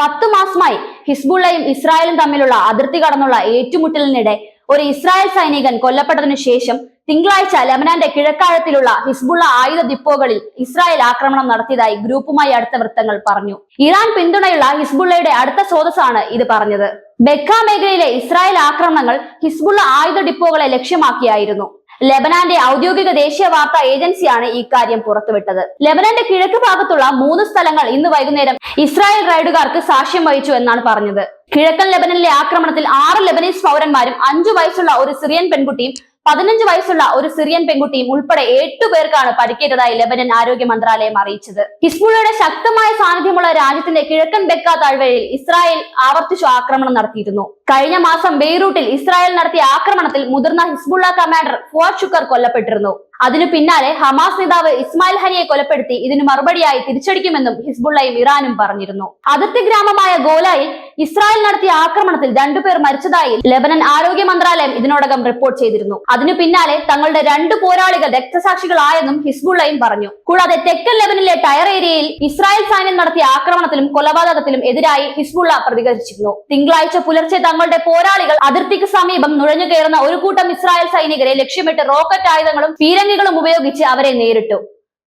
പത്തു മാസമായി ഹിസ്ബുള്ളയും ഇസ്രായേലും തമ്മിലുള്ള അതിർത്തി കടന്നുള്ള ഏറ്റുമുട്ടലിനിടെ ഒരു ഇസ്രായേൽ സൈനികൻ കൊല്ലപ്പെട്ടതിനു ശേഷം തിങ്കളാഴ്ച ലെബനാന്റെ കിഴക്കാഴത്തിലുള്ള ഹിസ്ബുള്ള ആയുധ ഡിപ്പോകളിൽ ഇസ്രായേൽ ആക്രമണം നടത്തിയതായി ഗ്രൂപ്പുമായി അടുത്ത വൃത്തങ്ങൾ പറഞ്ഞു. ഇറാൻ പിന്തുണയുള്ള ഹിസ്ബുള്ളയുടെ അടുത്ത സ്രോതസ്സാണ് ഇത് പറഞ്ഞത്. ബെക്ക മേഖലയിലെ ഇസ്രായേൽ ആക്രമണങ്ങൾ ഹിസ്ബുള്ള ആയുധ ഡിപ്പോകളെ ലക്ഷ്യമാക്കിയായിരുന്നു. ലെബനാന്റെ ഔദ്യോഗിക ദേശീയ വാർത്താ ഏജൻസിയാണ് ഇക്കാര്യം പുറത്തുവിട്ടത്. ലെബനാന്റെ കിഴക്ക് ഭാഗത്തുള്ള മൂന്ന് സ്ഥലങ്ങൾ ഇന്ന് വൈകുന്നേരം ഇസ്രായേൽ റൈഡുകാർക്ക് സാക്ഷ്യം വഹിച്ചു എന്നാണ് പറഞ്ഞത്. കിഴക്കൻ ലെബനനിലെ ആക്രമണത്തിൽ ആറ് ലെബനീസ് പൗരന്മാരും അഞ്ചു വയസ്സുള്ള ഒരു സിറിയൻ പെൺകുട്ടിയും പതിനഞ്ച് വയസ്സുള്ള ഒരു സിറിയൻ പെൺകുട്ടിയും ഉൾപ്പെടെ എട്ടു പേർക്കാണ് പരിക്കേറ്റതായി ലെബനൻ ആരോഗ്യ മന്ത്രാലയം അറിയിച്ചത്. ഹിസ്ബുള്ളയുടെ ശക്തമായ സാന്നിധ്യമുള്ള രാജ്യത്തിന്റെ കിഴക്കൻ ബെക്ക താഴ്വരയിൽ ഇസ്രായേൽ ആവർത്തിച്ചു ആക്രമണം നടത്തിയിരുന്നു. കഴിഞ്ഞ മാസം ബെയ്റൂട്ടിൽ ഇസ്രായേൽ നടത്തിയ ആക്രമണത്തിൽ മുതിർന്ന ഹിസ്ബുള്ള കമാൻഡർ ഫുവാദ് ഷുക്കർ കൊല്ലപ്പെട്ടിരുന്നു. അതിനു പിന്നാലെ ഹമാസ് നേതാവ് ഇസ്മായിൽ ഹനിയെ കൊലപ്പെടുത്തി ഇതിന് മറുപടിയായി തിരിച്ചടിക്കുമെന്നും ഹിസ്ബുള്ളയും ഇറാനും പറഞ്ഞിരുന്നു. അതിർത്തി ഗ്രാമമായ ഗോലായിൽ ഇസ്രായേൽ നടത്തിയ ആക്രമണത്തിൽ രണ്ടുപേർ മരിച്ചതായി ലെബനൻ ആരോഗ്യ മന്ത്രാലയം ഇതിനോടകം റിപ്പോർട്ട് ചെയ്തിരുന്നു. അതിനു പിന്നാലെ തങ്ങളുടെ രണ്ട് പോരാളികൾ രക്തസാക്ഷികളായെന്നും ഹിസ്ബുള്ളയും പറഞ്ഞു. കൂടാതെ തെക്കൻ ലെബനിലെ ടയർ ഏരിയയിൽ ഇസ്രായേൽ സൈന്യം നടത്തിയ ആക്രമണത്തിലും കൊലപാതകത്തിലും എതിരായി ഹിസ്ബുള്ള പ്രതികരിച്ചിരുന്നു. തിങ്കളാഴ്ച പുലർച്ചെ തങ്ങളുടെ പോരാളികൾ അതിർത്തിക്ക് സമീപം നുഴഞ്ഞു കയറുന്ന ഒരു കൂട്ടം ഇസ്രായേൽ സൈനികരെ ലക്ഷ്യമിട്ട് റോക്കറ്റ് ആയുധങ്ങളും പീരങ്കികളും ഉപയോഗിച്ച് അവരെ നേരിട്ടു.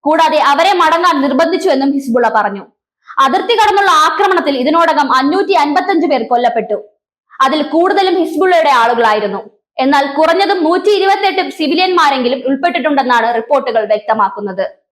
കൂടാതെ അവരെ മടങ്ങാൻ നിർബന്ധിച്ചുവെന്നും ഹിസ്ബുള്ള പറഞ്ഞു. അതിർത്തി കടന്നുള്ള ആക്രമണത്തിൽ ഇതിനോടകം അഞ്ഞൂറ്റി അൻപത്തഞ്ച് പേർ കൊല്ലപ്പെട്ടു. അതിൽ കൂടുതലും ഹിസ്ബുള്ളയുടെ ആളുകളായിരുന്നു. എന്നാൽ കുറഞ്ഞതും നൂറ്റി ഇരുപത്തെട്ട് സിവിലിയന്മാരെങ്കിലും ഉൾപ്പെട്ടിട്ടുണ്ടെന്നാണ് റിപ്പോർട്ടുകൾ വ്യക്തമാക്കുന്നത്.